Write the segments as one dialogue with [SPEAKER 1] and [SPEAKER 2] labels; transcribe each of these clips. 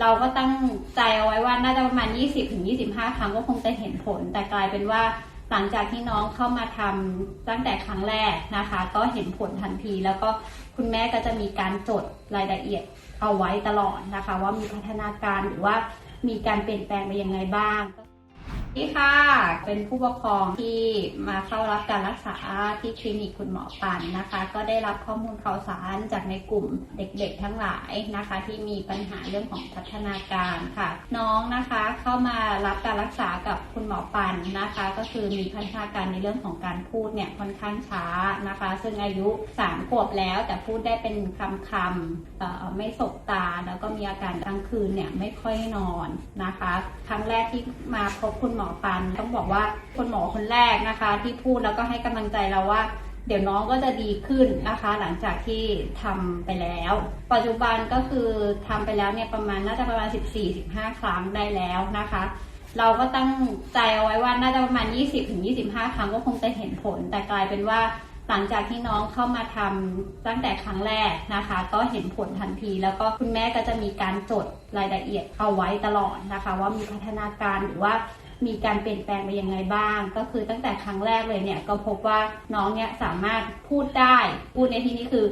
[SPEAKER 1] เราก็ตั้งใจเอาไว้ว่าน่าจะประมาณ 20-25 ครั้งก็คงจะเห็นผล แต่กลายเป็นว่าหลังจากที่น้องเข้ามาทำตั้งแต่ครั้งแรกนะคะ ก็เห็นผลทันที แล้วก็คุณแม่ก็จะมีการจดรายละเอียดเอาไว้ตลอดนะคะ ว่ามีพัฒนาการหรือว่ามีการเปลี่ยนแปลงไปยังไงบ้างนี่ค่ะ เป็นผู้ปกครองที่มาเข้ารับการรักษาที่คลินิกคุณหมอปันนะคะ ก็ได้รับข้อมูลข่าวสารจากในกลุ่มเด็กๆทั้งหลายนะคะ ที่มีปัญหาเรื่องของพัฒนาการค่ะ น้องนะคะเข้ามารับการรักษากับคุณหมอปันนะคะ ก็คือมีพัฒนาการในเรื่องของการพูดเนี่ยค่อนข้างช้านะคะ ซึ่งอายุ3ขวบแล้วแต่พูดได้เป็นคำคำๆไม่สบตา แล้วก็มีอาการกลางคืนเนี่ยไม่ค่อยนอนนะคะ ครั้งแรกที่มาพบคุณหมอปันต้องบอกว่าคุณหมอคนแรกนะคะ ที่พูดแล้วก็ให้กำลังใจเราว่า เดี๋ยวน้องก็จะดีขึ้นนะคะ หลังจากที่ทำไปแล้ว ปัจจุบันก็คือทำไปแล้วเนี่ยประมาณน่าจะประมาณ 14-15 ครั้งได้แล้วนะคะ เราก็ตั้งใจเอาไว้ว่าน่าจะประมาณ 20-25 ครั้งก็คงจะเห็นผล แต่กลายเป็นว่าหลังจากที่น้องเข้ามาทำตั้งแต่ครั้งแรกนะคะ ก็เห็นผลทันที แล้วก็คุณแม่ก็จะมีการจดรายละเอียดเอาไว้ตลอดนะคะ ว่ามีพัฒนาการหรือว่า มีการเปลี่ยนแปลงไปยังไงบ้าง ก็คือตั้งแต่ครั้งแรกเลยเนี่ยก็พบว่าน้องเนี่ยสามารถพูดได้ พูดในที่นี้คือ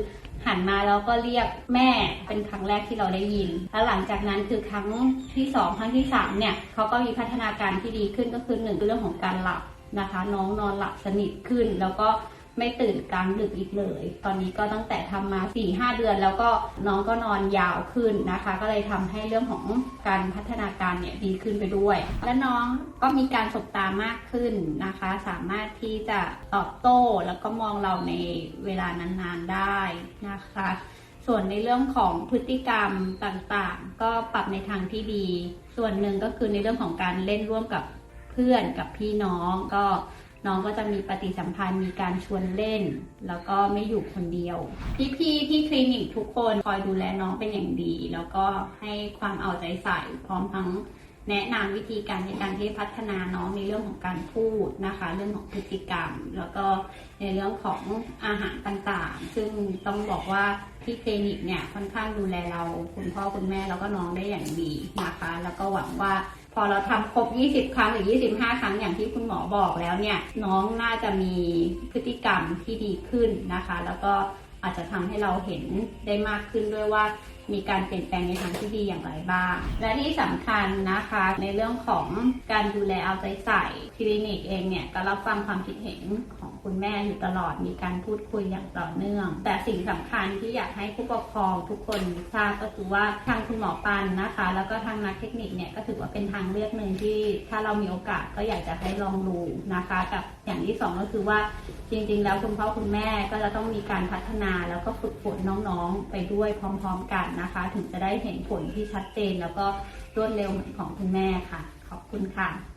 [SPEAKER 1] หันมาแล้วก็เรียกแม่เป็นครั้งแรกที่เราได้ยิน แล้วหลังจากนั้นคือครั้งที่สองครั้งที่สามเนี่ยเขาก็มีพัฒนาการที่ดีขึ้นก็คือหนึ่งคือเรื่องของการหลับนะคะ น้องนอนหลับสนิทขึ้น แล้วก็ ไม่ตื่นกลางดึกอีกเลย ตอนนี้ก็ตั้งแต่ทำมา4ี่หเดือนแล้วก็น้องก็นอนยาวขึ้นนะคะ ก็เลยทำให้เรื่องของการพัฒนาการเนี่ยดีขึ้นไปด้วย และน้องก็มีการสบตามากขึ้นนะคะ สามารถที่จะตอบโต้แล้วก็มองเราในเวลานานๆได้นะคะส่วนในเรื่องของพฤติกรรมต่างๆ ก็ปรับในทางที่ดี ส่วนหนึ่งก็คือในเรื่องของการเล่นร่วมกับเพื่อนกับพี่น้องก็ น้องก็จะมีปฏิสัมพันธ์มีการชวนเล่น แล้วก็ไม่อยู่คนเดียว พี่ๆที่คลินิกทุกคนคอยดูแลน้องเป็นอย่างดี แล้วก็ให้ความเอาใจใส่พร้อมทั้งแนะนำวิธีการในการที่พัฒนาน้องในเรื่องของการพูดนะคะ เรื่องของพฤติกรรม แล้วก็ในเรื่องของอาหารต่างๆ ซึ่งต้องบอกว่าที่คลินิกเนี่ยค่อนข้างดูแลเราคุณพ่อคุณแม่แล้วก็น้องได้อย่างดีนะคะ แล้วก็หวังว่า พอเราทำครบ 20 ครั้งหรือ 25 ครั้งอย่างที่คุณหมอบอกแล้วเนี่ย น้องน่าจะมีพฤติกรรมที่ดีขึ้นนะคะ แล้วก็อาจจะทำให้เราเห็นได้มากขึ้นด้วยว่ามีการเปลี่ยนแปลงในทางที่ดีอย่างไรบ้าง และที่สำคัญนะคะ ในเรื่องของการดูแลเอาใจใส่คลินิกเองเนี่ยก็รับฟังความคิดเห็นของ คุณแม่อยู่ตลอดมีการพูดคุยอย่างต่อเนื่อง แต่สิ่งสำคัญที่อยากให้ผู้ปกครองทุกคนทราบก็คือว่าทางคุณหมอปันนะคะ แล้วก็ทางนักเทคนิคเนี่ยก็ถือว่าเป็นทางเลือกหนึ่งที่ถ้าเรามีโอกาสก็อยากจะให้ลองดูนะคะ กับอย่างที่สองก็คือว่าจริงๆ แล้วคุณพ่อคุณแม่ก็จะต้องมีการพัฒนาแล้วก็ฝึกฝนน้องๆ ไปด้วยพร้อมๆกันนะคะ ถึงจะได้เห็นผลที่ชัดเจนแล้วก็รวดเร็วเหมือนของคุณแม่ค่ะ ขอบคุณค่ะ